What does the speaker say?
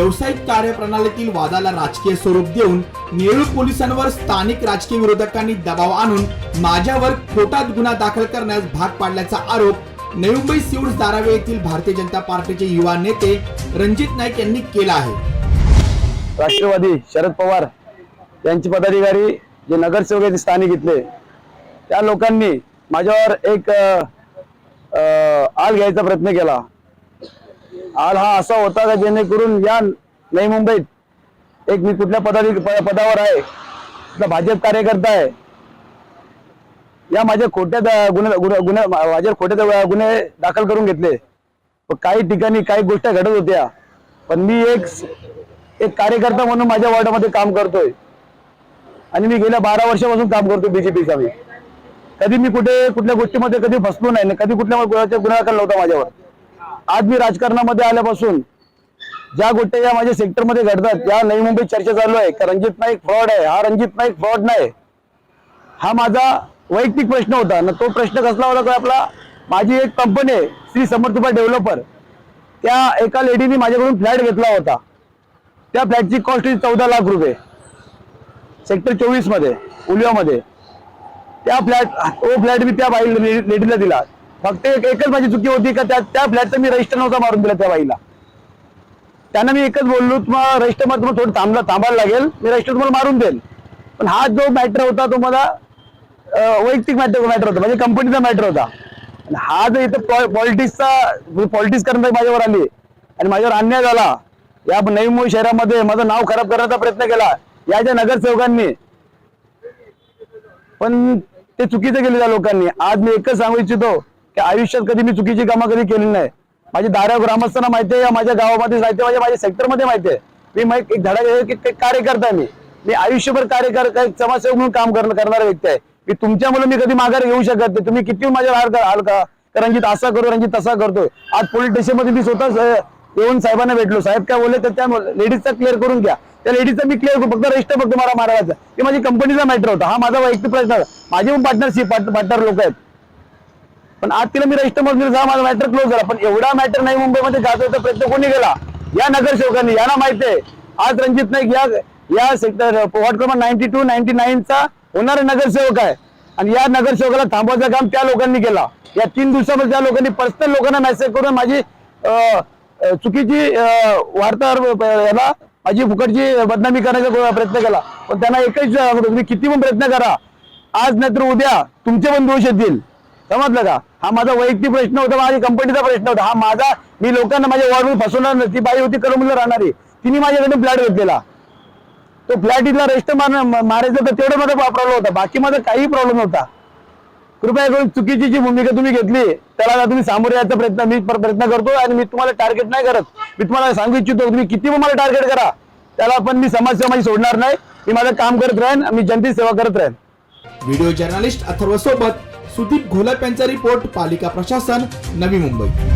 व्यावसायिक कार्यप्रणालीतील वादाला राजकीय स्वरूप देऊन नेरूळ पोलिसांवर स्थानिक राजकीय विरोधकांनी दबाव आणून माझ्यावर खोटात गुन्हा दाखल करण्यास भाग पाडल्याचा आरोप नवी मुंबई सिवड दारावे येथील भारतीय जनता पार्टीचे युवा नेते रणजित नाईक यांनी केला आहे. राष्ट्रवादी शरद पवार यांचे पदाधिकारी जे नगरसेवक आहेत स्थानिक इथले त्या लोकांनी माझ्यावर एक अ, आल घ्यायचा प्रयत्न केला. आल हा असा होता का जेणेकरून या नवी मुंबईत एक मी कुठल्या पदाधिक पदावर आहे भाजप कार्यकर्ता आहे या माझ्या खोट्या गुन्हे गुन्हे माझ्या खोट्या गुन्हे दाखल करून घेतले. पण काही ठिकाणी काही गोष्टी घडत होत्या. पण मी एक एक कार्यकर्ता म्हणून माझ्या वॉर्डामध्ये काम करतोय. आणि मी गेल्या बारा वर्षापासून काम करतोय बीजेपीचा मी. कधी मी कुठे कुठल्या गोष्टीमध्ये कधी फसलो नाही कधी कुठल्या गुन्हा दाखल नव्हता माझ्यावर. आज मी राजकारणामध्ये आल्यापासून ज्या गोष्टी या माझ्या सेक्टरमध्ये घडतात या नवी मुंबईत चर्चा चालू आहे का रणजित नाईक फ्रॉड आहे हा रणजित नाईक फ्रॉड नाही. हा माझा वैयक्तिक प्रश्न होता. ना तो प्रश्न कसला होता तो आपला माझी एक कंपनी आहे श्री समर्थपा डेव्हलपर त्या एका लेडीने माझ्याकडून फ्लॅट घेतला होता. त्या फ्लॅटची कॉस्ट चौदा लाख रुपये. सेक्टर चोवीसमध्ये उलियामध्ये त्या फ्लॅट तो फ्लॅट मी त्या बाई लेडीला दिला. फक्त एक एकच माझी चुकी होती का त्या त्या फ्लॅटचं मी रजिस्टर नव्हता मारून दिला त्या बाईला. त्यांना मी एकच बोललो तुम्हाला रजिस्टरमध्ये तुम्हाला थोडं थांबला थांबायला लागेल. मी रजिस्टर तुम्हाला मारून देईल. पण हा जो मॅटर होता तो मला वैयक्तिक मॅटर मॅटर होता. म्हणजे कंपनीचा मॅटर होता. आणि हा जो इथं पॉलिटिक्सचा पॉलिटिक्स करण्यात माझ्यावर आली. आणि माझ्यावर अन्याय झाला. या नवी मुंबई शहरामध्ये माझं नाव खराब करण्याचा प्रयत्न केला. या ज्या नगरसेवकांनी. पण ते चुकीचं केलं त्या लोकांनी. आज मी एकच सांगू इच्छितो. की आयुष्यात कधी मी चुकीची कामं कधी केली नाही. माझी दारा ग्रामस्थांना माहिती आहे या माझ्या गावामध्ये माहिती आहे माझ्या माझ्या सेक्टरमध्ये माहिती आहे. मी मा- एक धडा की कार्यकर्ता आहे मी. मी आयुष्यभर कार्यकर समाजसेवक म्हणून काम करणं करणारा व्यक्ती आहे. मी तुमच्यामुळे मी कधी माघार घेऊ शकत नाही. तुम्ही किती माझ्या हाल का का? रणजित असा करू रणजित तसा करतोय. आज पोलीस स्टेशनमध्ये मी स्वतः येऊन साहेबांना भेटलो. साहेब काय बोलले तर त्या लेडीजचा क्लिअर करून घ्या. त्या लेडीजचा मी क्लिअर फक्त रजिस्टर फक्त मला मारायचा ते माझी कंपनीचा मॅटर होता. हा माझा वैयक्तिक प्रश्न माझे पण पार्टनरशिप पार्टनर लोक आहेत. पण आज तिला मी रजिस्टरमध्ये जा माझा मॅटर क्लोज झाला. पण एवढा मॅटर नाही मुंबईमध्ये गाजवायचा प्रयत्न कोणी केला? या नगरसेवकांनी यांना माहिती आहे. आज रणजित नाईक या या सेक्टर वॉर्ड क्रमांक नाईन्टी टू नाईन्टी नाईनचा होणारा नगरसेवक आहे. आणि या नगरसेवकाला थांबवायचं काम त्या लोकांनी केला. या तीन दिवसामध्ये त्या लोकांनी पर्सनल लोकांना मेसेज करून माझी चुकीची वार्ताहर याला माझी फुकटची बदनामी करण्याचा प्रयत्न केला. पण त्यांना एकच तुम्ही किती पण प्रयत्न करा. आज नाहीतर उद्या तुमचे पण दोष येतील. समजलं का? हा माझा वैयक्तिक प्रश्न होता माझ्या कंपनीचा प्रश्न होता. हा माझा मी लोकांना माझ्या वॉर्डवर फसवणार नाही. ती बाई होती कलमला राहणारी. तिने माझ्याकडे फ्लॅट घेतलेला. तो फ्लॅट इथला रजिस्टर मारायचा तर तेवढं माझा प्रॉब्लेम होता. बाकी माझा काही प्रॉब्लेम नव्हता. कृपया करून चुकीची जी भूमिका तुम्ही घेतली त्याला तुम्ही सामोरे यायचा प्रयत्न मी प्रयत्न करतो आणि मी तुम्हाला टार्गेट नाही करत. मी तुम्हाला सांगू इच्छितो तुम्ही किती पण मला टार्गेट करा. त्याला पण मी समाजसेवा माझी सोडणार नाही. मी माझं काम करत राहीन मी जनतेची सेवा करत राहीन. व्हिडिओ जर्नलिस्ट अथर्व सोबत सुदीप घोलप यांचा रिपोर्ट पालिका प्रशासन नवी मुंबई.